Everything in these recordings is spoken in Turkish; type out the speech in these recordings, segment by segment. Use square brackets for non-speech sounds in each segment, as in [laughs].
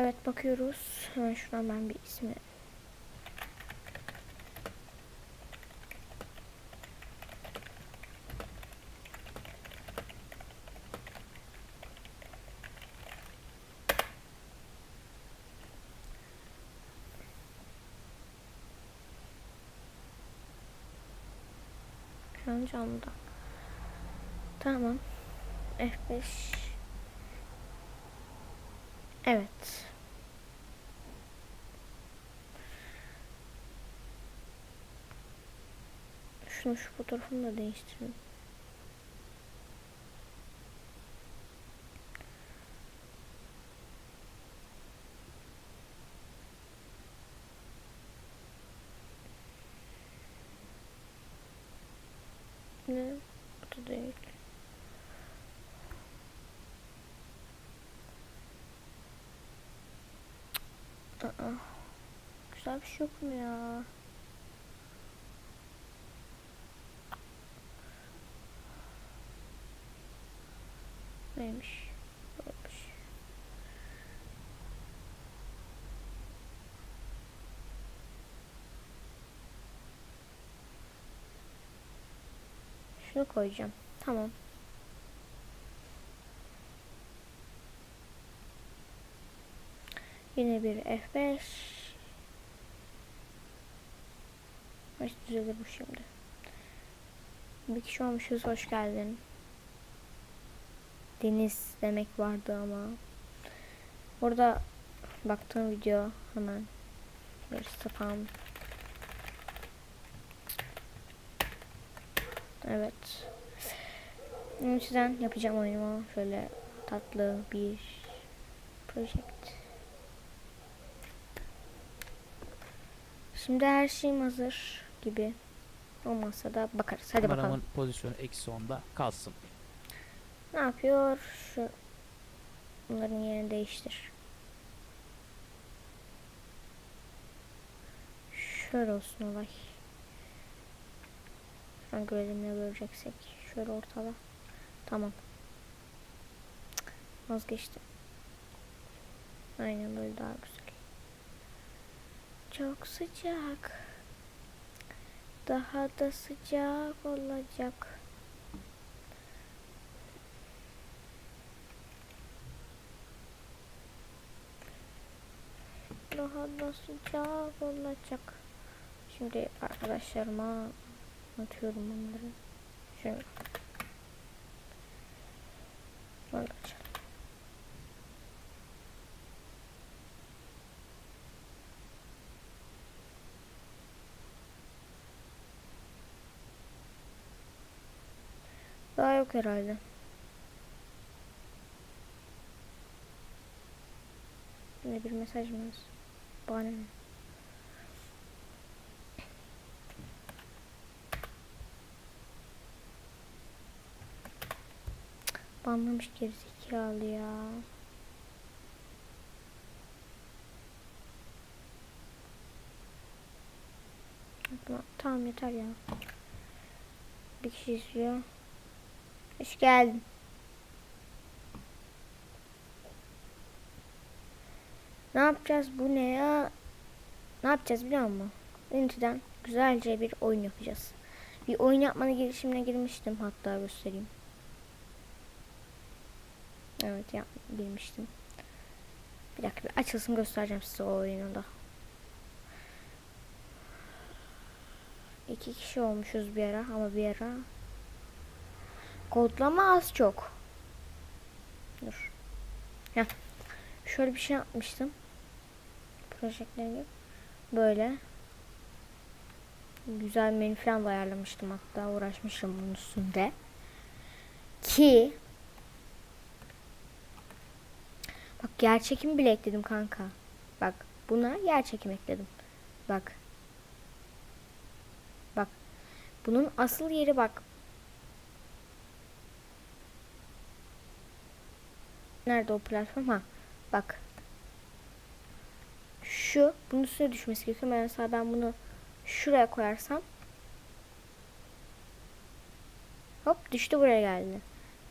Evet bakıyoruz. Hemen şuradan ben bir ismi an camda. Tamam. F5. Evet. Şunu şu fotoğrafını da değiştirelim. Ne? Bu da değil. Aa, güzel bir şey yok mu ya? Neymiş? Yokmuş. Şunu koyacağım. Tamam. Yine bir F5. Nasıl düzelir bu şimdi? Bir kişi olmuşuz. Hoş geldin. Deniz demek vardı ama. Orada baktığım video hemen bir spam. Evet. O yüzden yapacağım oyunumu. Şöyle tatlı bir project. Şimdi her şeyim hazır gibi. Olmazsa da bakarız. Hadi bakalım. Kameramın pozisyonu eksi 10'da kalsın. Ne yapıyor? Şu bunların yerini değiştir. Şöyle olsun olay. Şu an görelim ne göreceksek. Şöyle ortala. Tamam. Vazgeçtim. Aynen böyle daha güzel. Çok sıcak. Daha da sıcak olacak. Daha da sıcak olacak. Şimdi arkadaşlarıma atıyorum bunları. Şöyle. Açalım. Daha yok herhalde. Yine bir mesaj mı yaz? Bana ne? Banlamış gerizekalı ya. Tamam, yeter ya. Bir kişi izliyor. Hoş geldin. Ne yapacağız bu ne ya? Ne yapacağız biliyor musun? Unity'den güzelce bir oyun yapacağız. Bir oyun yapmanın girişimine girmiştim hatta göstereyim. Evet ya girmiştim. Bir dakika bir açılsın göstereceğim size o oyunu da. İki kişi olmuşuz bir ara ama bir ara. Kodlama az çok. Dur. Heh. Şöyle bir şey yapmıştım. Projektleri böyle. Güzel menü falan da ayarlamıştım hatta uğraşmışım bunun üstünde. Ki Bak yer çekimi bile ekledim kanka. Bak buna yer çekim ekledim. Bak. Bak. Bunun asıl yeri bak. Nerede o platform? Ha. Bak. Şu bunun üstüne düşmesi gerekiyor. Mesela ben bunu şuraya koyarsam Hop düştü buraya geldi.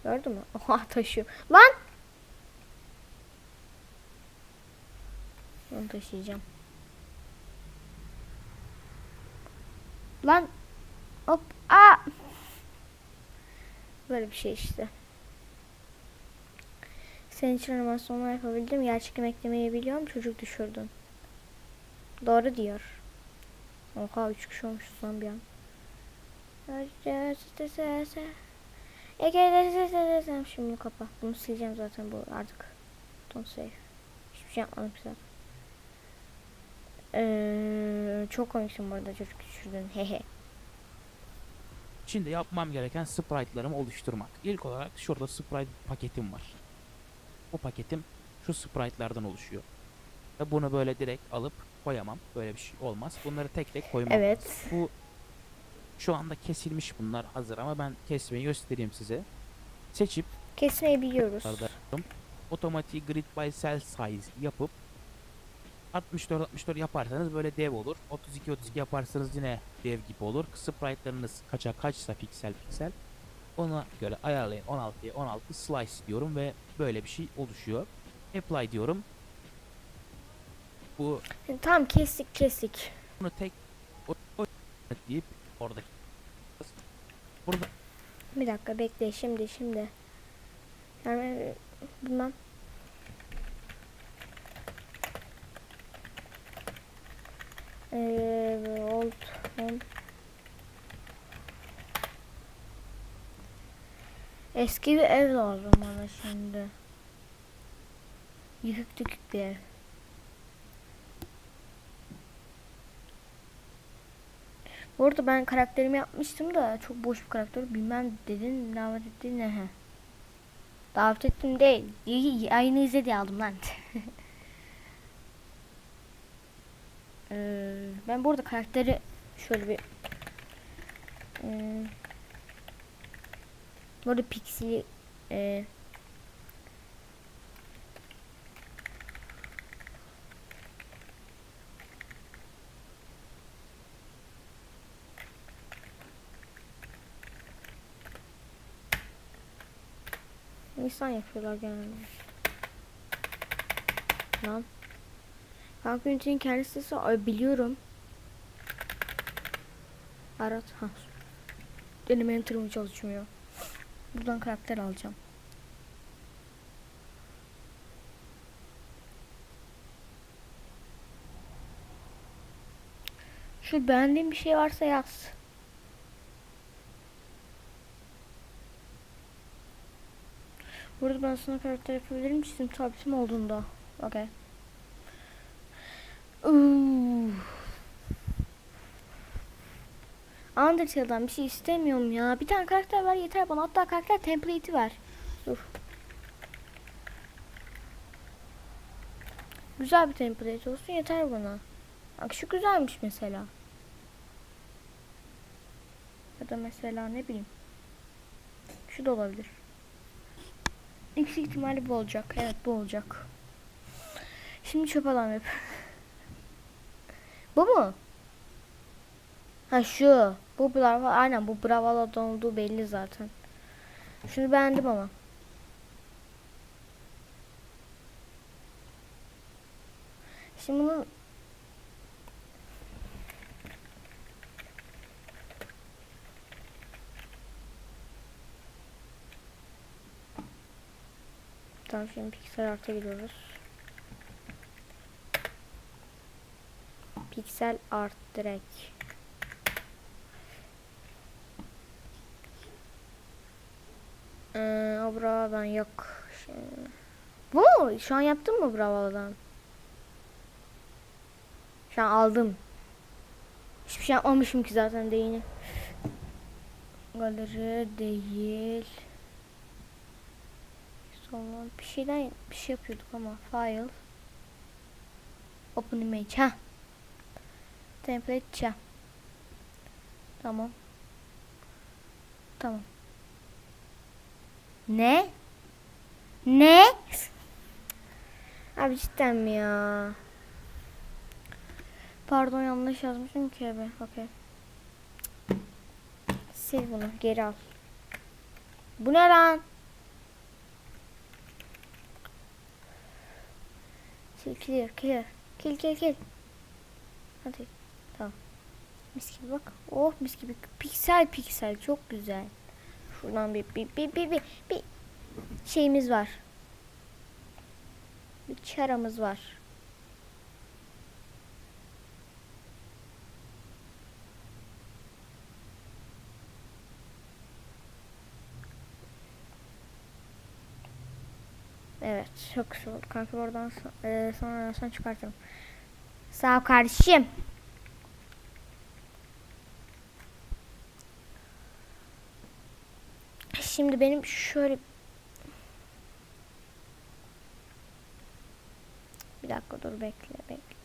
Gördün mü? [laughs] Oha taşıyor. Lan! Onu taşıyacağım. Lan. Hop. Aa. Böyle bir şey işte. Senin için animasyonlar yapabildim. Gerçek emeklemeyi biliyorum. Çocuk düşürdün. Doğru diyor. Oha 3 kişi olmuşuz lan bir an. Şimdi kapa. Bunu sileceğim zaten bu artık. Don't save. Hiçbir şey yapmadım güzel. Ee, çok komiksin bu arada çocuk düşürdün. [laughs] Hehe. Şimdi yapmam gereken sprite'larımı oluşturmak. İlk olarak şurada sprite paketim var. Bu paketim şu sprite'lardan oluşuyor. Ve bunu böyle direkt alıp koyamam. Böyle bir şey olmaz. Bunları tek tek koymam. Evet. Bu şu anda kesilmiş bunlar hazır ama ben kesmeyi göstereyim size. Seçip Kesmeyi biliyoruz. Otomatik grid by cell size yapıp 64 64 yaparsanız böyle dev olur. 32 32 yaparsanız yine dev gibi olur. Sprite'larınız kaça kaçsa piksel piksel ona göre ayarlayın 16'ya 16 slice diyorum ve böyle bir şey oluşuyor. Apply diyorum. Bu Tamam kestik kestik. bunu tek o, o deyip oradaki burada Bir dakika bekle şimdi şimdi. Yani e, bilmem. Ee, old home. Eski bir ev lazım bana şimdi. Yıkık dökük bir ev. Bu arada ben karakterimi yapmıştım da çok boş bir karakter. Bilmem dedin davet ettin ne he. Davet ettim değil. Yayını izle diye aldım lan. [laughs] Ee, ben burada karakteri şöyle bir ee, burada pixeli ee, Nisan yapıyorlar genelde. Lan. Bank Unity'nin kendi sitesi biliyorum. Arat. Ha. Benim enter'ım çalışmıyor. Buradan karakter alacağım. Şu beğendiğin bir şey varsa yaz. Burada ben sana karakter yapabilirim çizim tabitim olduğunda. Uuu. Undertale'dan bir şey istemiyorum ya. Bir tane karakter ver yeter bana. Hatta karakter template'i ver. Dur. Güzel bir template olsun yeter bana. Bak şu güzelmiş mesela. Ya da mesela ne bileyim. Şu da olabilir. X ihtimali bu olacak. Evet bu olacak. Şimdi çöp alalım hep. bu mu? Ha şu. Bu bravo. Aynen bu bravo'dan olduğu belli zaten. Şunu beğendim ama. Şimdi bunu Tamam şimdi piksel art'a giriyoruz. Piksel art direkt. Ee, o bravo'dan yok. Şimdi... Bu? Şu an yaptın mı bravo'dan? Şu an aldım. Hiçbir şey yapmamışım ki zaten değini. Galeri değil. Sonra bir şeyden bir şey yapıyorduk ama file open image ha. Template ça tamam. Tamam. Ne? Ne? Abi cidden mi ya? Pardon yanlış yazmışım ki abi okey. Sil bunu geri al. Bu ne lan Sil clear clear. Kill kill kill. Hadi. Tamam. Mis gibi bak. Oh mis gibi. Piksel piksel. Çok güzel. Şuradan bir bir bir bir bir, bir şeyimiz var. Bir çaramız var. Evet, çok güzel oldu. Kanka oradan so- e, sonra sonra çıkartırım. Sağ ol kardeşim. Şimdi benim şöyle bir dakika dur bekle bekle.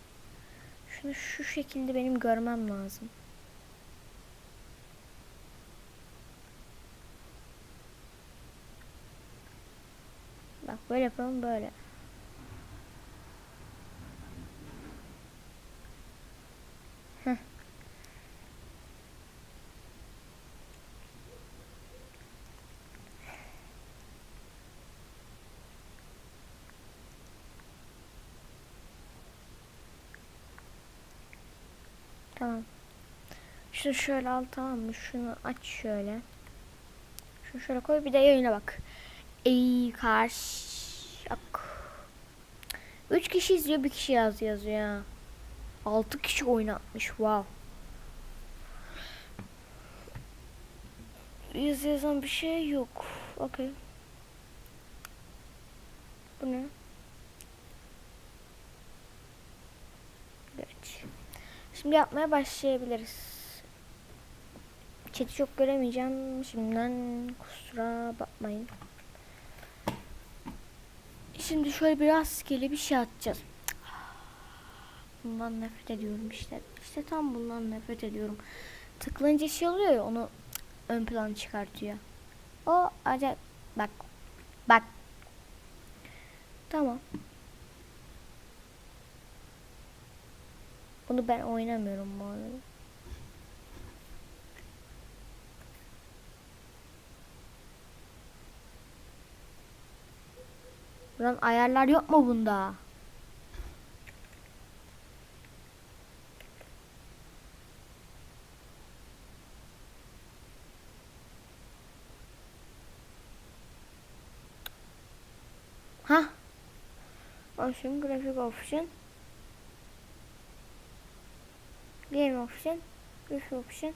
Şunu şu şekilde benim görmem lazım. Bak böyle yapalım böyle. Heh. Tamam. Şunu şöyle al tamam mı? Şunu aç şöyle. Şunu şöyle koy bir de yayına bak. Ey karşı. Üç kişi izliyor bir kişi yaz yazıyor ya. Altı kişi oynatmış wow. Yüz yazan bir şey yok. Okey. Bu ne? Geç. Şimdi yapmaya başlayabiliriz. Chat'i çok göremeyeceğim. Şimdiden kusura bakmayın. Şimdi şöyle bir rastgele bir şey atacağız. Bundan nefret ediyorum işte. İşte tam bundan nefret ediyorum. Tıklayınca şey oluyor ya onu ön plana çıkartıyor. O acayip. Bak. Bak. Tamam. Bunu ben oynamıyorum bu arada. Lan ayarlar yok mu bunda? Ha? Option, graphic option. Game option, graphic option.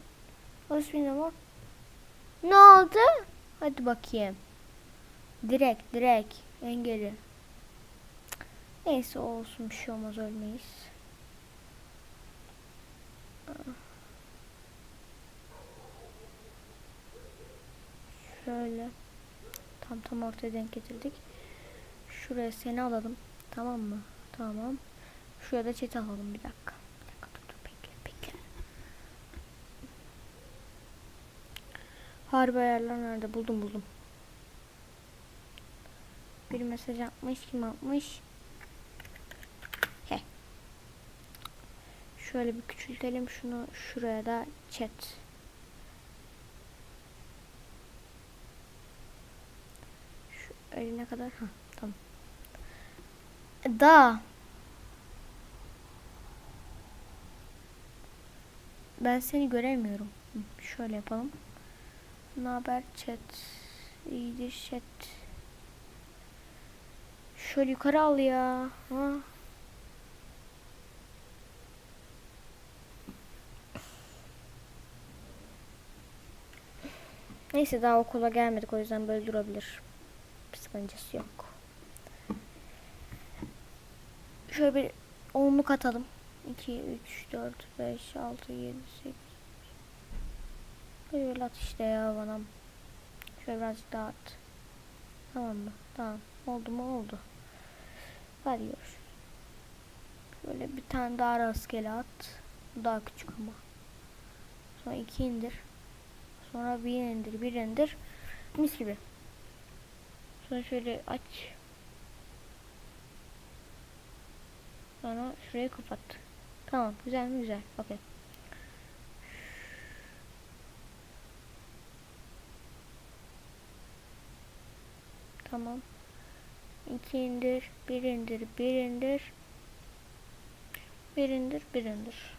Osmina mı? Ne oldu? Hadi bakayım. Direkt, direkt. Engeli. Neyse olsun bir şey olmaz ölmeyiz. Şöyle. Tam tam ortaya denk getirdik. Şuraya seni alalım. Tamam mı? Tamam. Şuraya da chat alalım bir dakika. Bir dakika dur dur bekle bekle. Harbi ayarlar nerede? Buldum buldum. Bir mesaj atmış. Kim atmış? He. Şöyle bir küçültelim şunu. Şuraya da chat. Şu eline kadar. Ha tamam. Da. Ben seni göremiyorum. Şöyle yapalım. Ne haber chat? İyidir chat. Şöyle yukarı al ya. Ha. Neyse daha okula gelmedik o yüzden böyle durabilir. Bir sıkıntısı yok. Şöyle bir onluk atalım. 2, 3, 4, 5, 6, 7, 8. Böyle at işte ya bana. Şöyle birazcık daha at. Tamam mı? Tamam. Oldu mu? Oldu. Görüşürüz. Şöyle bir tane daha rastgele at. Daha küçük ama. Sonra iki indir. Sonra bir indir, bir indir. Mis gibi. Sonra şöyle aç. Sonra şurayı kapat. Tamam, güzel mi güzel. Okey. Tamam. İki indir, bir indir, bir indir. Bir indir bir indir.